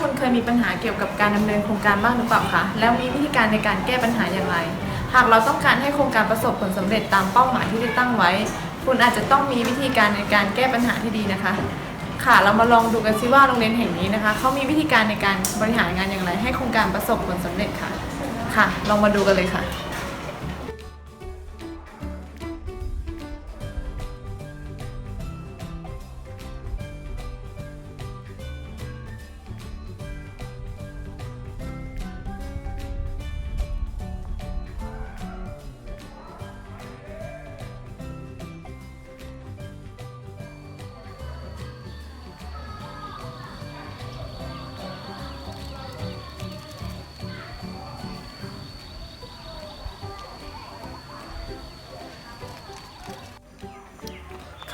คุณเคยมีปัญหาเกี่ยวกับการดำเนินโครงการบ้างหรือเปล่าคะ แล้วมีวิธีการในการแก้ปัญหาอย่างไร หากเราต้องการให้โครงการประสบผลสำเร็จตามเป้าหมายที่ได้ตั้งไว้ คุณอาจจะต้องมีวิธีการในการแก้ปัญหาที่ดีนะคะ ค่ะ เรามาลองดูกันซิว่าโรงเรียนแห่งนี้นะคะ เขามีวิธีการในการบริหารงานอย่างไร ให้โครงการประสบผลสำเร็จค่ะ ค่ะ ลองมาดูกันเลยค่ะ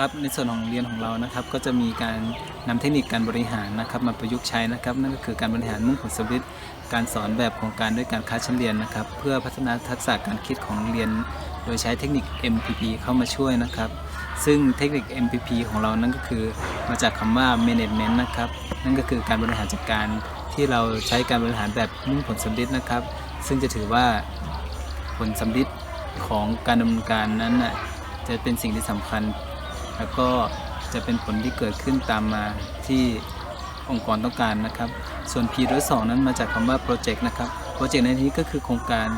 ครับ ในส่วนของเรียนของเรานะครับ ก็จะมีการนำเทคนิคการบริหารนะครับมาประยุกต์ใช้นะครับ นั่นก็คือการบริหารมุ่งผลสำเร็จการสอนแบบโครงการด้วยการค้าชั้นเรียนนะครับ เพื่อพัฒนาทักษะการคิดของเรียน โดยใช้เทคนิค MPP เข้ามาช่วยนะครับ ซึ่งเทคนิค MPP ของเรานั่นก็คือมาจากคำว่า management นะครับ นั่นก็คือการบริหารจัดการที่เราใช้การบริหารแบบมุ่งผลสำเร็จนะครับ ซึ่งจะถือว่าผลสำลิดของการดำเนินการนั้นน่ะจะเป็นสิ่งที่สำคัญ แล้วก็จะเป็นผลที่เกิดขึ้นตามมาที่องค์กรต้องการนะครับ ส่วน P ร้อสองนั้นมาจากคำว่าโปรเจกต์นะครับ โปรเจกต์ในที่นี้ก็คือโครงการ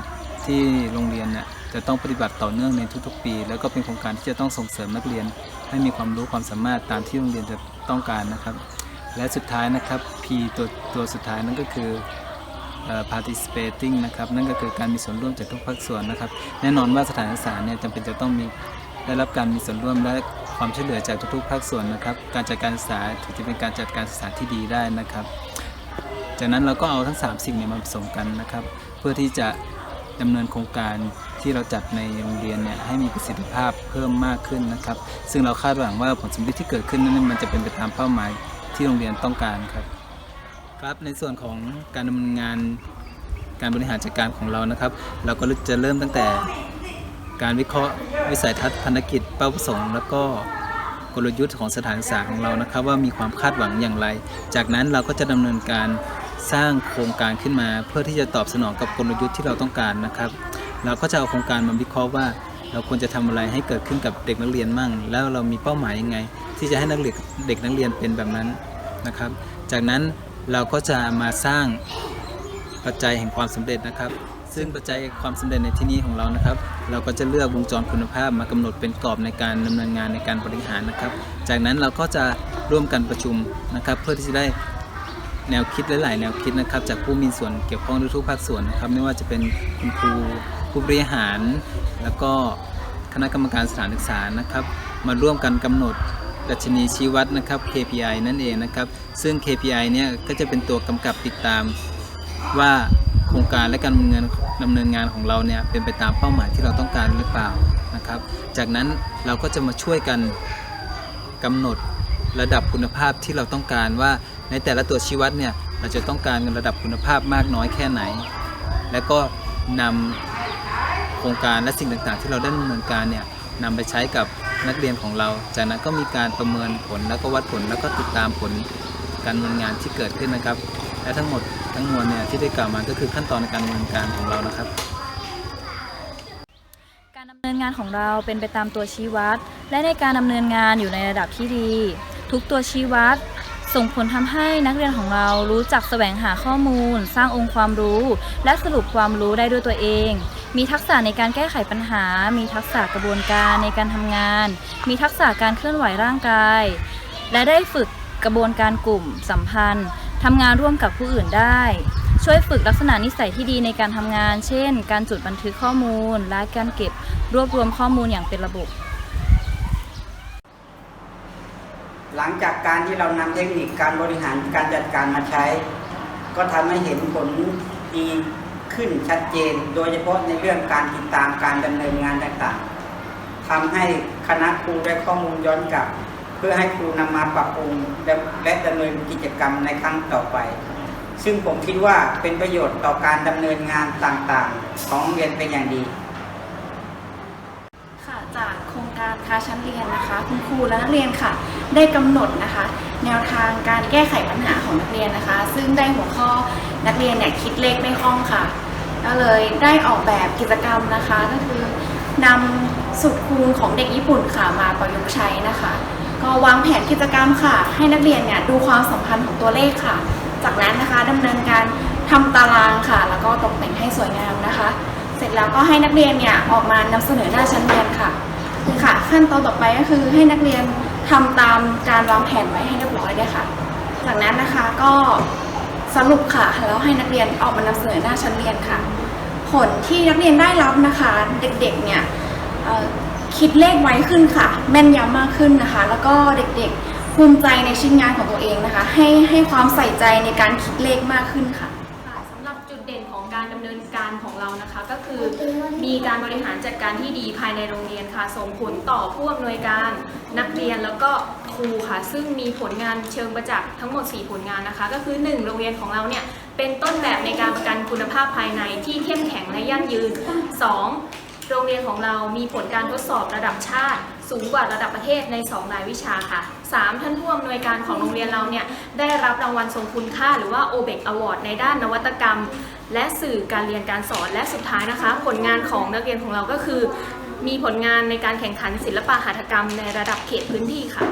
ที่โรงเรียนน่ะจะต้องปฏิบัติต่อเนื่องในทุกๆ ปี แล้วก็เป็นโครงการที่จะต้องส่งเสริมนักเรียน ให้มีความรู้ความสามารถตามที่โรงเรียนจะต้องการนะครับ และสุดท้ายนะครับ P ตัวตัวสุดท้ายนั่นก็คือเอ่อ participating นะครับ นั่นก็คือการมีส่วนร่วมจากทุกภาคส่วนนะครับ แน่นอนว่าสถานศึกษาเนี่ยจำเป็นจะต้องมีได้รับการมีส่วนร่วมและ ความช่วยเหลือจากทุกๆภาคส่วนนะครับ การจัดการศึกษาถึงจะเป็นการจัดการศึกษาที่ดีได้นะครับ จากนั้นเราก็เอาทั้ง 3 สิ่งเนี่ยมาผสมกันนะครับ เพื่อที่จะดำเนินโครงการที่เราจัดในโรงเรียนเนี่ยให้มีประสิทธิภาพเพิ่มมากขึ้นนะครับ ซึ่งเราคาดหวังว่าผลสำเร็จที่เกิดขึ้นนั้นมันจะเป็นไปตามเป้าหมายที่โรงเรียนต้องการครับ ครับในส่วนของการดำเนินงานการบริหารจัดการของเรานะครับ เราก็จะเริ่มตั้งแต่ การวิเคราะห์วิสัยทัศน์พันธกิจเป้าประสงค์ แล้วก็กลยุทธ์ของสถานศึกษาของเรานะครับว่ามีความคาดหวังอย่างไร จากนั้นเราก็จะดำเนินการสร้างโครงการขึ้นมา เพื่อที่จะตอบสนองกับกลยุทธ์ที่เราต้องการนะครับ เราก็จะเอาโครงการมาวิเคราะห์ว่า เราควรจะทำอะไรให้เกิดขึ้นกับเด็กนักเรียนมั่ง แล้วเรามีเป้าหมายยังไง ที่จะให้นักเรียนเด็กนักเรียนเป็นแบบนั้นนะครับ จากนั้นเราก็จะมาสร้างปัจจัยแห่งความสำเร็จนะครับ ซึ่งปัจจัยความสำเร็จในที่นี้ของเรานะครับ เราก็จะเลือกวงจรคุณภาพมากำหนดเป็นกรอบในการดำเนินงานในการบริหารนะครับ จากนั้นเราก็จะร่วมกันประชุมนะครับ เพื่อที่จะได้แนวคิดหลาย ๆ แนวคิดนะครับ จากผู้มีส่วนเกี่ยวข้องทุกภาคส่วนนะครับ ไม่ว่าจะเป็นคุณครูผู้บริหาร แล้วก็คณะกรรมการสถานศึกษานะครับ มาร่วมกันกำหนดดัชนีชี้วัดนะครับ KPI นั่นเองนะครับ ซึ่ง KPI เนี่ยก็จะเป็นตัวกำกับติดตามว่า ครงการและการดำเนินดำเนินงานของเราเนี่ยเป็นไปตามเป้าหมายที่เราต้องการหรือเปล่านะครับ จากนั้นเราก็จะมาช่วยกันกำหนดระดับคุณภาพที่เราต้องการว่าในแต่ละตัวชี้วัดเนี่ยเราจะต้องการระดับคุณภาพมากน้อยแค่ไหน และก็นำโครงการและสิ่งต่างๆ ที่เราได้ดำเนินการเนี่ยนำไปใช้กับนักเรียนของเรา จากนั้นก็มีการประเมินผลแล้วก็วัดผลแล้วก็ติดตามผลการดำเนินงานที่เกิดขึ้นนะครับ และทั้งหมดทั้งมวลเนี่ยที่ได้กล่าวมาก็คือขั้นตอนในการดำเนินการของเรานะครับ การดำเนินงานของเราเป็นไปตามตัวชี้วัด และในการดำเนินงานอยู่ในระดับที่ดี ทุกตัวชี้วัด ส่งผลทำให้นักเรียนของเรารู้จักแสวงหาข้อมูล สร้างองค์ความรู้ และสรุปความรู้ได้ด้วยตัวเอง มีทักษะในการแก้ไขปัญหา มีทักษะกระบวนการในการทำงาน มีทักษะการเคลื่อนไหวร่างกาย และได้ฝึกกระบวนการกลุ่มสัมพันธ์ ทำงานร่วมกับผู้อื่นได้ ช่วยฝึกลักษณะนิสัยที่ดีในการทำงาน เช่น การจดบันทึกข้อมูล และการเก็บรวบรวมข้อมูลอย่างเป็นระบบ หลังจากการที่เรานำเทคนิคการบริหารการจัดการมาใช้ ก็ทำให้เห็นผลดีขึ้นชัดเจน โดยเฉพาะในเรื่องการติดตามการดำเนินงานต่างๆทำให้คณะครูได้ข้อมูลย้อนกลับ พื่อให้ครูนำมาปรับปรุงและดำเนินกิจกรรมในครั้งต่อไป ซึ่งผมคิดว่าเป็นประโยชน์ต่อการดำเนินงานต่างๆ ของโรงเรียนเป็นอย่างดี ค่ะจากโครงการคาชั้นเรียนนะคะ คุณครูและนักเรียนค่ะ ได้กำหนดนะคะ แนวทางการแก้ไขปัญหาของนักเรียนนะคะ ซึ่งได้หัวข้อนักเรียนเนี่ยคิดเลขไม่คล่องค่ะก็เลยได้ออกแบบกิจกรรมนะคะก็คือนำสุดคูณของเด็กญี่ปุ่นค่ะมาประยุกต์ใช้นะคะ ก็วางแผนกิจกรรมค่ะ ให้นักเรียนเนี่ยดูความสัมพันธ์ของตัวเลขค่ะ จากนั้นนะคะดำเนินการทำตารางค่ะ แล้วก็ตกแต่งให้สวยงามนะคะ เสร็จแล้วก็ให้นักเรียนเนี่ยออกมานำเสนอหน้าชั้นเรียนค่ะค่ะ ขั้นตอนต่อไปก็คือให้นักเรียนทำตามการวางแผนไว้ให้เรียบร้อยด้วยค่ะ จากนั้นนะคะก็สรุปค่ะ แล้วให้นักเรียนออกมานำเสนอหน้าชั้นเรียนค่ะ ผลที่นักเรียนได้รับนะคะ เด็กๆเนี่ยเอ่อ คิดเลขไวขึ้นค่ะ แม่นยำมากขึ้นนะคะ แล้วก็เด็กๆภูมิใจในชิ้นงานของตัวเองนะคะ ให้ให้ความใส่ใจในการคิดเลขมากขึ้นค่ะสำหรับจุดเด่นของการดำเนินการของเรานะคะ ก็คือมีการบริหารจัดการที่ดีภายในโรงเรียนค่ะ ส่งผลต่อผู้อำนวยการนักเรียนแล้วก็ครูค่ะ ซึ่งมีผลงานเชิงประจักษ์ทั้งหมด 4 ผลงานนะคะ ก็คือ 1 โรงเรียนของเราเนี่ยเป็นต้นแบบในการประกันคุณภาพภายในที่เข้มแข็งและยั่งยืน 2. โรงเรียนของเรามีผลการทดสอบระดับชาติ สูงกว่าระดับประเทศใน 2 รายวิชาค่ะ 3. ท่านผู้อำนวยการของโรงเรียนเราเนี่ยได้รับรางวัลทรงคุณค่า หรือว่า OBEC Award ในด้านนวัตกรรม และสื่อการเรียนการสอนและสุดท้ายนะคะ ผลงานของนักเรียนของเราก็คือ มีผลงานในการแข่งขันศิลปะหัตถกรรมในระดับเขตพื้นที่ค่ะ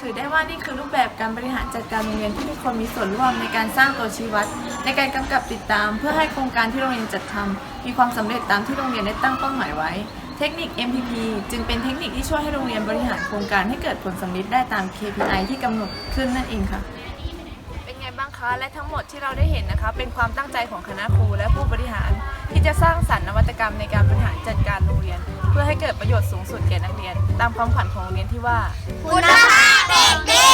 ถือได้ว่านี่คือรูปแบบการบริหารจัดการโรงเรียนที่ทุกคนมีส่วนร่วมในการสร้างตัวชี้วัด ในการกำกับติดตาม เพื่อให้โครงการที่โรงเรียนจัดทำ มีความสำเร็จตามที่โรงเรียนได้ตั้งเป้าหมายไว้ เทคนิค MPP จึงเป็นเทคนิคที่ช่วยให้โรงเรียนบริหารโครงการให้เกิดผลสำลิดได้ตาม KPI ที่กำหนดขึ้นนั่นเองค่ะเป็นไงบ้างคะและทั้งหมดที่เราได้เห็นนะคะเป็นความตั้งใจของคณะครูและผู้บริหาร ที่จะสร้างสรรค์นวัตกรรมในการบริหารจัดการโรงเรียน เพื่อให้เกิดประโยชน์สูงสุดแก่นักเรียน ตามความฝันของโรงเรียนที่ว่า คุณภาพเด็กดี